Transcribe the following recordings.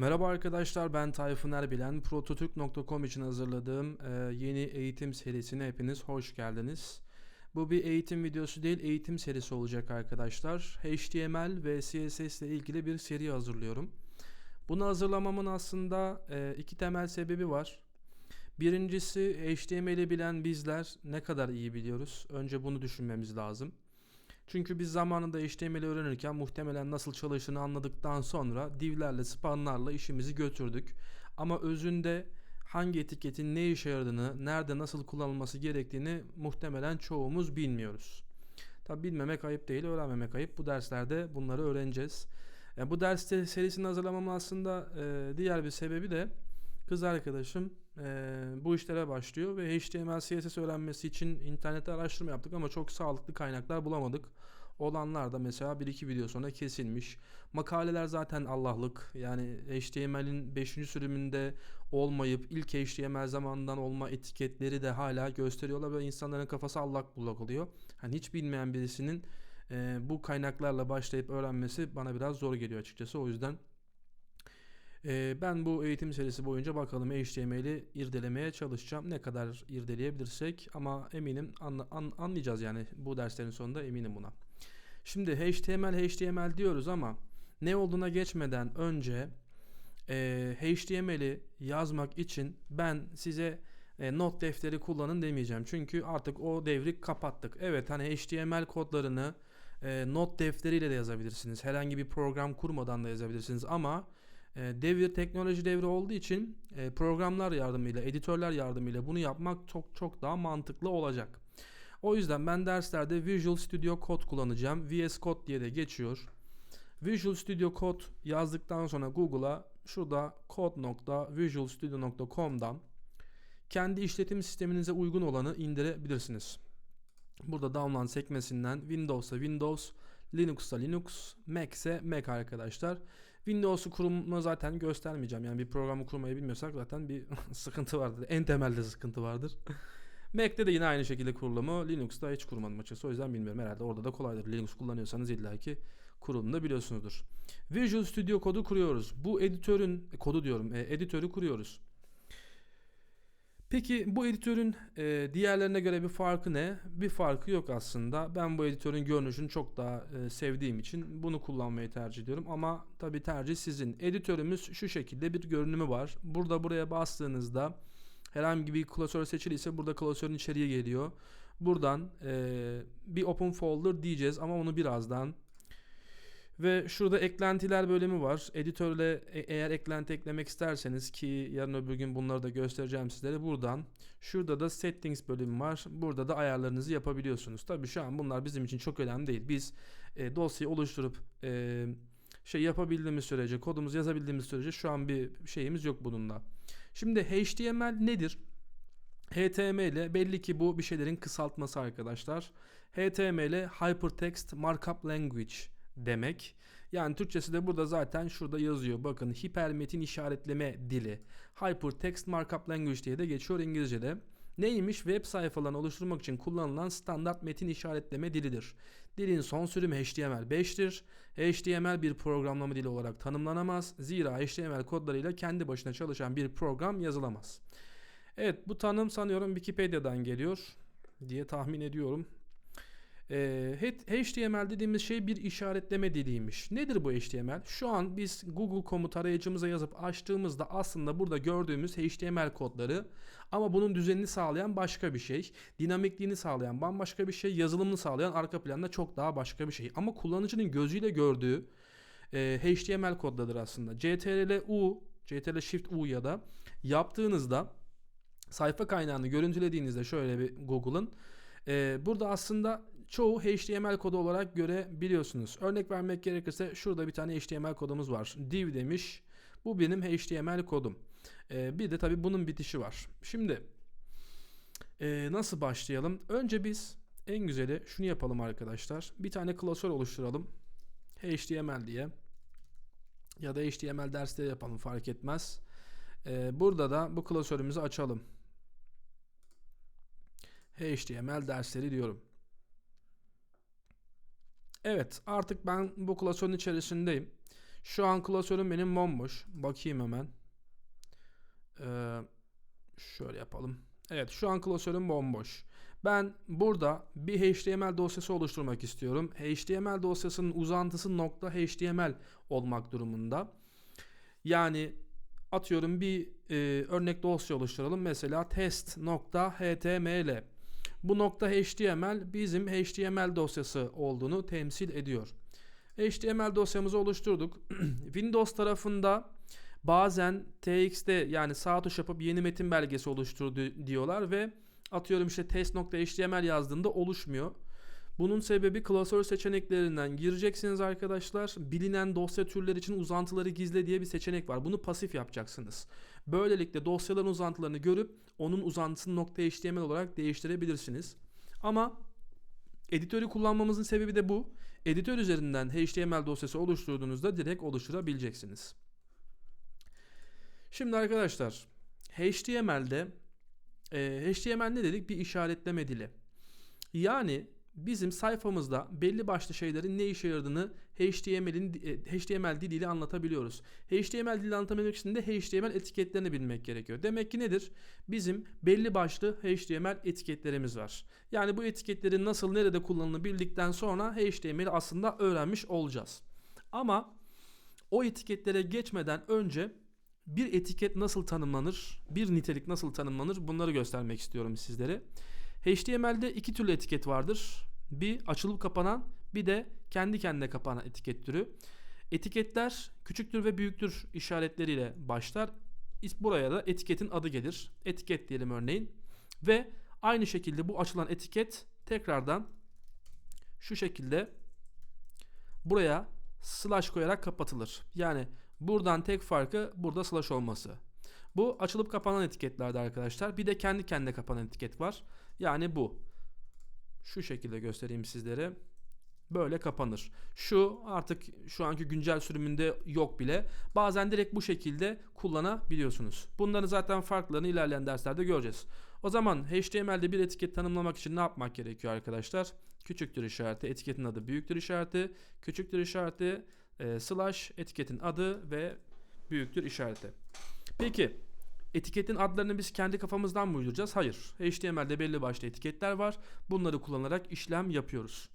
Merhaba arkadaşlar ben Tayfun Erbilen. Prototürk.com için hazırladığım e, yeni eğitim serisine hepiniz hoş geldiniz. Bu bir eğitim videosu değil eğitim serisi olacak arkadaşlar. HTML ve CSS ile ilgili bir seri hazırlıyorum. Bunu hazırlamamın aslında e, iki temel sebebi var. Birincisi HTML'i bilen bizler ne kadar iyi biliyoruz. Önce bunu düşünmemiz lazım. Çünkü biz zamanında HTML öğrenirken muhtemelen nasıl çalıştığını anladıktan sonra divlerle, spanlarla işimizi götürdük. Ama özünde hangi etiketin ne işe yaradığını, nerede nasıl kullanılması gerektiğini muhtemelen çoğumuz bilmiyoruz. Tabi bilmemek ayıp değil, öğrenmemek ayıp. Bu derslerde bunları öğreneceğiz. Yani bu ders serisini hazırlamamın aslında e, diğer bir sebebi de kız arkadaşım e, bu işlere başlıyor ve HTML, CSS öğrenmesi için internette araştırma yaptık ama çok sağlıklı kaynaklar bulamadık. Olanlar da mesela bir iki video sonra kesilmiş. Makaleler zaten Allah'lık. Yani HTML'in 5. sürümünde olmayıp ilk HTML zamanından olma etiketleri de hala gösteriyorlar ve insanların kafası allak bullak oluyor. Hani hiç bilmeyen birisinin e, bu kaynaklarla başlayıp öğrenmesi bana biraz zor geliyor açıkçası. O yüzden ben bu eğitim serisi boyunca bakalım HTML'i irdelemeye çalışacağım. Ne kadar irdeleyebilirsek ama eminim anla, an, anlayacağız yani bu derslerin sonunda eminim buna. Şimdi HTML HTML diyoruz ama ne olduğuna geçmeden önce e, HTML'i yazmak için ben size e, not defteri kullanın demeyeceğim. Çünkü artık o devri kapattık. Evet hani HTML kodlarını e, not defteriyle de yazabilirsiniz. Herhangi bir program kurmadan da yazabilirsiniz ama devir teknoloji devri olduğu için e, programlar yardımıyla, editörler yardımıyla bunu yapmak çok çok daha mantıklı olacak. O yüzden ben derslerde Visual Studio Code kullanacağım. VS Code diye de geçiyor. Visual Studio Code yazdıktan sonra Google'a şurada code.visualstudio.com'dan kendi işletim sisteminize uygun olanı indirebilirsiniz. Burada download sekmesinden Windows'a Windows, Linux'a Linux, Mac'se Mac arkadaşlar. Windows'u kurumu zaten göstermeyeceğim. Yani bir programı kurmayı bilmiyorsak zaten bir sıkıntı vardır. En temelde sıkıntı vardır. Mac'te de yine aynı şekilde kurulumu. Linux'ta hiç kurmadım açıkçası. O yüzden bilmiyorum. Herhalde orada da kolaydır. Linux kullanıyorsanız illaki kurulumunu biliyorsunuzdur. Visual Studio kodu kuruyoruz. Bu editörün kodu diyorum. E, editörü kuruyoruz. Peki bu editörün e, diğerlerine göre bir farkı ne? Bir farkı yok aslında. Ben bu editörün görünüşünü çok daha e, sevdiğim için bunu kullanmayı tercih ediyorum. Ama tabi tercih sizin. Editörümüz şu şekilde bir görünümü var. Burada buraya bastığınızda herhangi bir klasör seçiliyse burada klasörün içeriye geliyor. Buradan e, bir open folder diyeceğiz ama onu birazdan ve şurada eklentiler bölümü var. Editörle e, eğer eklenti eklemek isterseniz ki yarın öbür gün bunları da göstereceğim sizlere buradan. Şurada da settings bölümü var. Burada da ayarlarınızı yapabiliyorsunuz. Tabi şu an bunlar bizim için çok önemli değil. Biz e, dosyayı oluşturup e, şey yapabildiğimiz sürece, kodumuzu yazabildiğimiz sürece şu an bir şeyimiz yok bununla. Şimdi HTML nedir? HTML belli ki bu bir şeylerin kısaltması arkadaşlar. HTML Hypertext Markup Language demek. Yani Türkçesi de burada zaten şurada yazıyor. Bakın hipermetin işaretleme dili. Hypertext Markup Language diye de geçiyor İngilizce'de. Neymiş? Web sayfalarını oluşturmak için kullanılan standart metin işaretleme dilidir. Dilin son sürümü HTML5'tir. HTML bir programlama dili olarak tanımlanamaz. Zira HTML kodlarıyla kendi başına çalışan bir program yazılamaz. Evet bu tanım sanıyorum Wikipedia'dan geliyor diye tahmin ediyorum. E, HTML dediğimiz şey bir işaretleme diliymiş. Nedir bu HTML? Şu an biz Google komut arayıcımıza yazıp açtığımızda aslında burada gördüğümüz HTML kodları ama bunun düzenini sağlayan başka bir şey. Dinamikliğini sağlayan bambaşka bir şey. Yazılımını sağlayan arka planda çok daha başka bir şey. Ama kullanıcının gözüyle gördüğü e, HTML kodlarıdır aslında. CTRL U, CTRL Shift U ya da yaptığınızda sayfa kaynağını görüntülediğinizde şöyle bir Google'ın e, burada aslında çoğu HTML kodu olarak görebiliyorsunuz. Örnek vermek gerekirse şurada bir tane HTML kodumuz var. Div demiş. Bu benim HTML kodum. Ee, bir de tabi bunun bitişi var. Şimdi e, nasıl başlayalım? Önce biz en güzeli şunu yapalım arkadaşlar. Bir tane klasör oluşturalım. HTML diye. Ya da HTML dersleri yapalım fark etmez. Ee, burada da bu klasörümüzü açalım. HTML dersleri diyorum. Evet artık ben bu klasörün içerisindeyim. Şu an klasörüm benim bomboş. Bakayım hemen. Ee, şöyle yapalım. Evet şu an klasörüm bomboş. Ben burada bir HTML dosyası oluşturmak istiyorum. HTML dosyasının uzantısı .html olmak durumunda. Yani atıyorum bir e, örnek dosya oluşturalım. Mesela test.html. Bu .html bizim HTML dosyası olduğunu temsil ediyor. HTML dosyamızı oluşturduk. Windows tarafında bazen txt yani sağ tuş yapıp yeni metin belgesi oluşturdu diyorlar ve atıyorum işte test.html yazdığında oluşmuyor. Bunun sebebi klasör seçeneklerinden gireceksiniz arkadaşlar. Bilinen dosya türleri için uzantıları gizle diye bir seçenek var. Bunu pasif yapacaksınız. Böylelikle dosyaların uzantılarını görüp onun uzantısını .html olarak değiştirebilirsiniz. Ama editörü kullanmamızın sebebi de bu. Editör üzerinden HTML dosyası oluşturduğunuzda direkt oluşturabileceksiniz. Şimdi arkadaşlar HTML'de e, HTML ne dedik? Bir işaretleme dili. Yani bizim sayfamızda belli başlı şeylerin ne işe yaradığını HTML'in HTML diliyle anlatabiliyoruz. HTML dili anlatabilmek için de HTML etiketlerini bilmek gerekiyor. Demek ki nedir? Bizim belli başlı HTML etiketlerimiz var. Yani bu etiketlerin nasıl nerede kullanıldığını bildikten sonra HTML'i aslında öğrenmiş olacağız. Ama o etiketlere geçmeden önce bir etiket nasıl tanımlanır, bir nitelik nasıl tanımlanır bunları göstermek istiyorum sizlere. HTML'de iki türlü etiket vardır. Bir açılıp kapanan bir de kendi kendine kapanan etiket türü. Etiketler küçüktür ve büyüktür işaretleriyle başlar. Buraya da etiketin adı gelir. Etiket diyelim örneğin. Ve aynı şekilde bu açılan etiket tekrardan şu şekilde buraya slash koyarak kapatılır. Yani buradan tek farkı burada slash olması. Bu açılıp kapanan etiketlerde arkadaşlar. Bir de kendi kendine kapanan etiket var. Yani bu. Şu şekilde göstereyim sizlere. Böyle kapanır. Şu artık şu anki güncel sürümünde yok bile. Bazen direkt bu şekilde kullanabiliyorsunuz. Bunları zaten farklarını ilerleyen derslerde göreceğiz. O zaman HTML'de bir etiket tanımlamak için ne yapmak gerekiyor arkadaşlar? Küçüktür işareti, etiketin adı büyüktür işareti, küçüktür işareti, e, slash, etiketin adı ve büyüktür işareti. Peki Etiketin adlarını biz kendi kafamızdan mı uyduracağız? Hayır. HTML'de belli başlı etiketler var. Bunları kullanarak işlem yapıyoruz.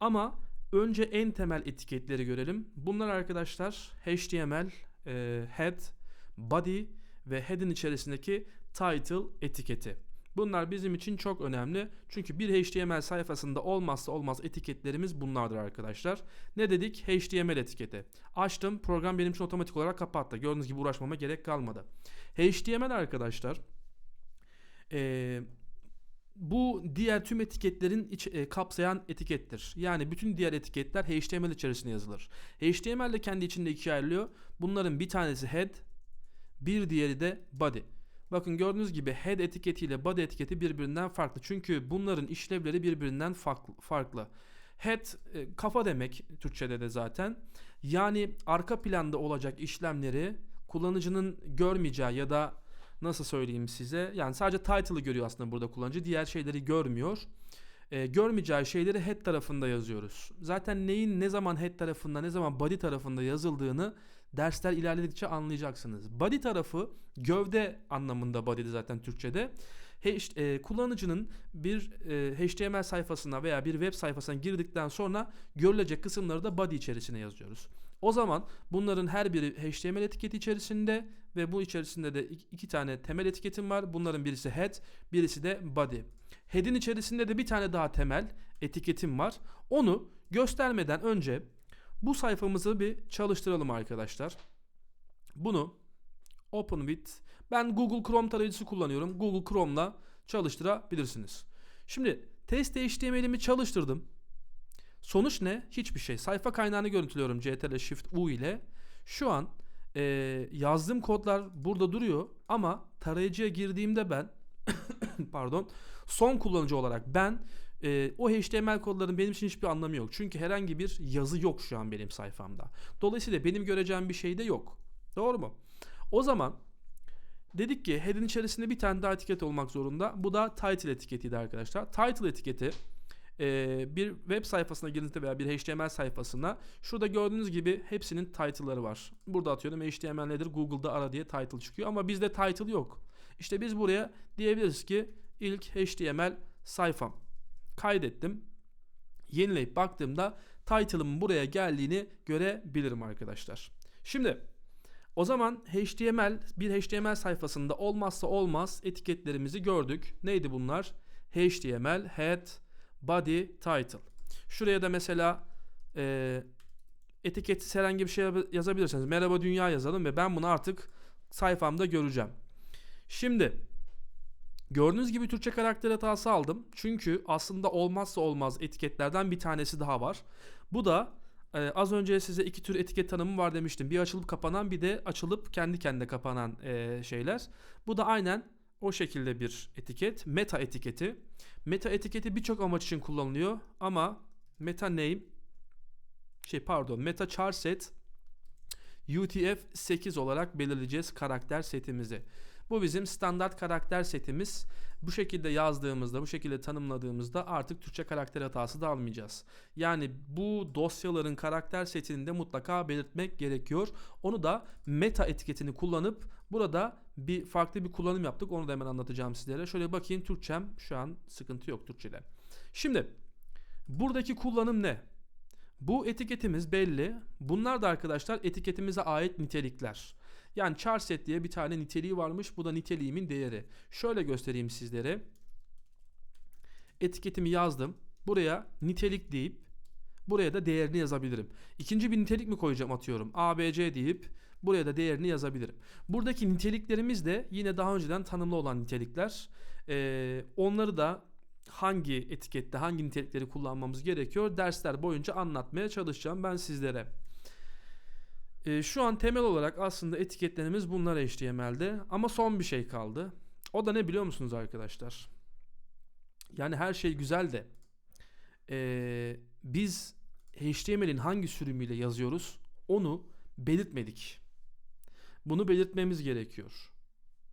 Ama önce en temel etiketleri görelim. Bunlar arkadaşlar HTML, e, head, body ve head'in içerisindeki title etiketi. Bunlar bizim için çok önemli. Çünkü bir HTML sayfasında olmazsa olmaz etiketlerimiz bunlardır arkadaşlar. Ne dedik? HTML etiketi. Açtım. Program benim için otomatik olarak kapattı. Gördüğünüz gibi uğraşmama gerek kalmadı. HTML arkadaşlar ee, bu diğer tüm etiketlerin iç, e, kapsayan etikettir. Yani bütün diğer etiketler HTML içerisinde yazılır. HTML de kendi içinde ikiye ayrılıyor. Bunların bir tanesi head, bir diğeri de body. Bakın gördüğünüz gibi head etiketiyle body etiketi birbirinden farklı. Çünkü bunların işlevleri birbirinden farklı. Head e, kafa demek Türkçede de zaten. Yani arka planda olacak işlemleri kullanıcının görmeyeceği ya da nasıl söyleyeyim size yani sadece title'ı görüyor aslında burada kullanıcı diğer şeyleri görmüyor. E, görmeyeceği şeyleri head tarafında yazıyoruz. Zaten neyin ne zaman head tarafında ne zaman body tarafında yazıldığını dersler ilerledikçe anlayacaksınız. Body tarafı gövde anlamında body'de zaten Türkçe'de. He, e, kullanıcının bir e, HTML sayfasına veya bir web sayfasına girdikten sonra görülecek kısımları da body içerisine yazıyoruz. O zaman bunların her biri HTML etiketi içerisinde ve bu içerisinde de iki tane temel etiketim var. Bunların birisi head, birisi de body. Head'in içerisinde de bir tane daha temel etiketim var. Onu göstermeden önce bu sayfamızı bir çalıştıralım arkadaşlar. Bunu open with ben Google Chrome tarayıcısı kullanıyorum. Google Chrome'la çalıştırabilirsiniz. Şimdi test HTML'imi çalıştırdım. Sonuç ne? Hiçbir şey. Sayfa kaynağını görüntülüyorum CTRL Shift U ile. Şu an e, yazdığım kodlar burada duruyor ama tarayıcıya girdiğimde ben pardon son kullanıcı olarak ben e, o HTML kodların benim için hiçbir anlamı yok. Çünkü herhangi bir yazı yok şu an benim sayfamda. Dolayısıyla benim göreceğim bir şey de yok. Doğru mu? O zaman dedik ki head'in içerisinde bir tane daha etiket olmak zorunda. Bu da title etiketiydi arkadaşlar. Title etiketi e, bir web sayfasına girdiğinizde veya bir HTML sayfasına şurada gördüğünüz gibi hepsinin title'ları var. Burada atıyorum HTML nedir Google'da ara diye title çıkıyor ama bizde title yok. İşte biz buraya diyebiliriz ki ilk HTML sayfam. Kaydettim. Yenileyip baktığımda title'ımın buraya geldiğini görebilirim arkadaşlar. Şimdi o zaman HTML bir HTML sayfasında olmazsa olmaz etiketlerimizi gördük. Neydi bunlar? HTML, head, body, title. Şuraya da mesela e, etiketsiz herhangi bir şey yazabilirsiniz. Merhaba dünya yazalım ve ben bunu artık sayfamda göreceğim. Şimdi gördüğünüz gibi Türkçe karakter hatası aldım. Çünkü aslında olmazsa olmaz etiketlerden bir tanesi daha var. Bu da ee, az önce size iki tür etiket tanımı var demiştim. Bir açılıp kapanan bir de açılıp kendi kendine kapanan e, şeyler. Bu da aynen o şekilde bir etiket. Meta etiketi. Meta etiketi birçok amaç için kullanılıyor ama meta name şey pardon meta char set UTF-8 olarak belirleyeceğiz karakter setimizi. Bu bizim standart karakter setimiz. Bu şekilde yazdığımızda, bu şekilde tanımladığımızda artık Türkçe karakter hatası da almayacağız. Yani bu dosyaların karakter setini de mutlaka belirtmek gerekiyor. Onu da meta etiketini kullanıp burada bir farklı bir kullanım yaptık. Onu da hemen anlatacağım sizlere. Şöyle bakayım Türkçem şu an sıkıntı yok Türkçede. Şimdi buradaki kullanım ne? Bu etiketimiz belli. Bunlar da arkadaşlar etiketimize ait nitelikler. Yani char set diye bir tane niteliği varmış. Bu da niteliğimin değeri. Şöyle göstereyim sizlere. Etiketimi yazdım. Buraya nitelik deyip buraya da değerini yazabilirim. İkinci bir nitelik mi koyacağım atıyorum. ABC deyip buraya da değerini yazabilirim. Buradaki niteliklerimiz de yine daha önceden tanımlı olan nitelikler. Ee, onları da hangi etikette hangi nitelikleri kullanmamız gerekiyor dersler boyunca anlatmaya çalışacağım ben sizlere. E, şu an temel olarak aslında etiketlerimiz bunlar HTML'de ama son bir şey kaldı. O da ne biliyor musunuz arkadaşlar? Yani her şey güzel de e, biz HTML'in hangi sürümüyle yazıyoruz onu belirtmedik. Bunu belirtmemiz gerekiyor.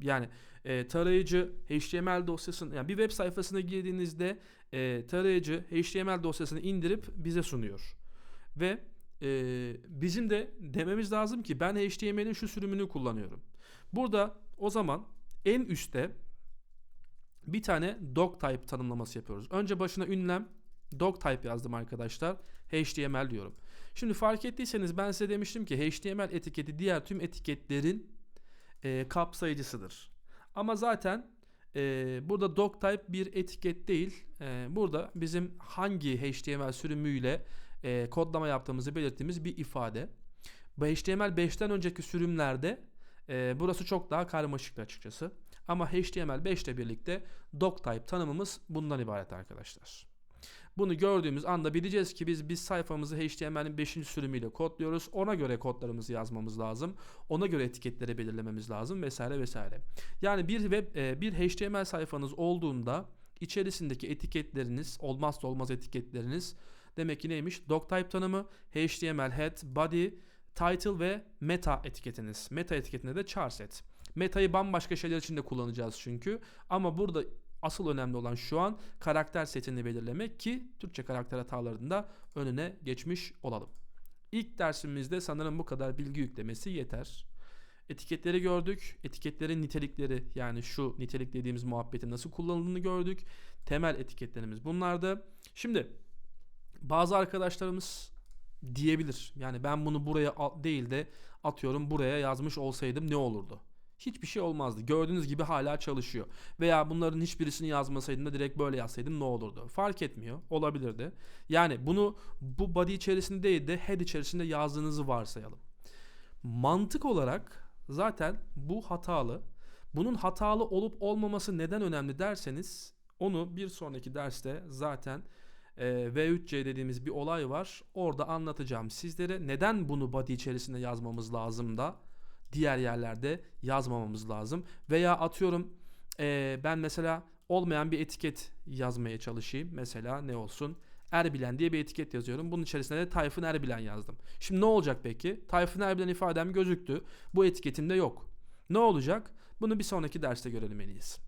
Yani e, tarayıcı HTML dosyasını yani bir web sayfasına girdiğinizde e, tarayıcı HTML dosyasını indirip bize sunuyor. Ve e, bizim de dememiz lazım ki ben HTML'in şu sürümünü kullanıyorum. Burada o zaman en üstte bir tane doc type tanımlaması yapıyoruz. Önce başına ünlem doc type yazdım arkadaşlar. HTML diyorum. Şimdi fark ettiyseniz ben size demiştim ki HTML etiketi diğer tüm etiketlerin e, kapsayıcısıdır. Ama zaten e, burada doc type bir etiket değil. E, burada bizim hangi HTML sürümüyle e, kodlama yaptığımızı belirttiğimiz bir ifade. Bu HTML 5'ten önceki sürümlerde e, burası çok daha karmaşıktı açıkçası. Ama HTML 5 ile birlikte doctype tanımımız bundan ibaret arkadaşlar. Bunu gördüğümüz anda bileceğiz ki biz biz sayfamızı HTML'in 5. sürümüyle kodluyoruz. Ona göre kodlarımızı yazmamız lazım. Ona göre etiketleri belirlememiz lazım vesaire vesaire. Yani bir web e, bir HTML sayfanız olduğunda içerisindeki etiketleriniz olmazsa olmaz etiketleriniz Demek ki neymiş? Doctype tanımı, HTML head, body, title ve meta etiketiniz. Meta etiketinde de char set. Meta'yı bambaşka şeyler için de kullanacağız çünkü. Ama burada asıl önemli olan şu an karakter setini belirlemek ki Türkçe karakter hatalarında önüne geçmiş olalım. İlk dersimizde sanırım bu kadar bilgi yüklemesi yeter. Etiketleri gördük. Etiketlerin nitelikleri yani şu nitelik dediğimiz muhabbetin nasıl kullanıldığını gördük. Temel etiketlerimiz bunlardı. Şimdi bazı arkadaşlarımız diyebilir. Yani ben bunu buraya değil de atıyorum buraya yazmış olsaydım ne olurdu? Hiçbir şey olmazdı. Gördüğünüz gibi hala çalışıyor. Veya bunların hiçbirisini yazmasaydım da direkt böyle yazsaydım ne olurdu? Fark etmiyor. Olabilirdi. Yani bunu bu body içerisinde değil de head içerisinde yazdığınızı varsayalım. Mantık olarak zaten bu hatalı. Bunun hatalı olup olmaması neden önemli derseniz onu bir sonraki derste zaten e, V3C dediğimiz bir olay var. Orada anlatacağım sizlere neden bunu body içerisinde yazmamız lazım da diğer yerlerde yazmamamız lazım. Veya atıyorum e, ben mesela olmayan bir etiket yazmaya çalışayım. Mesela ne olsun? Erbilen diye bir etiket yazıyorum. Bunun içerisine de Tayfun Erbilen yazdım. Şimdi ne olacak peki? Tayfun Erbilen ifadem gözüktü. Bu etiketimde yok. Ne olacak? Bunu bir sonraki derste görelim en iyisi.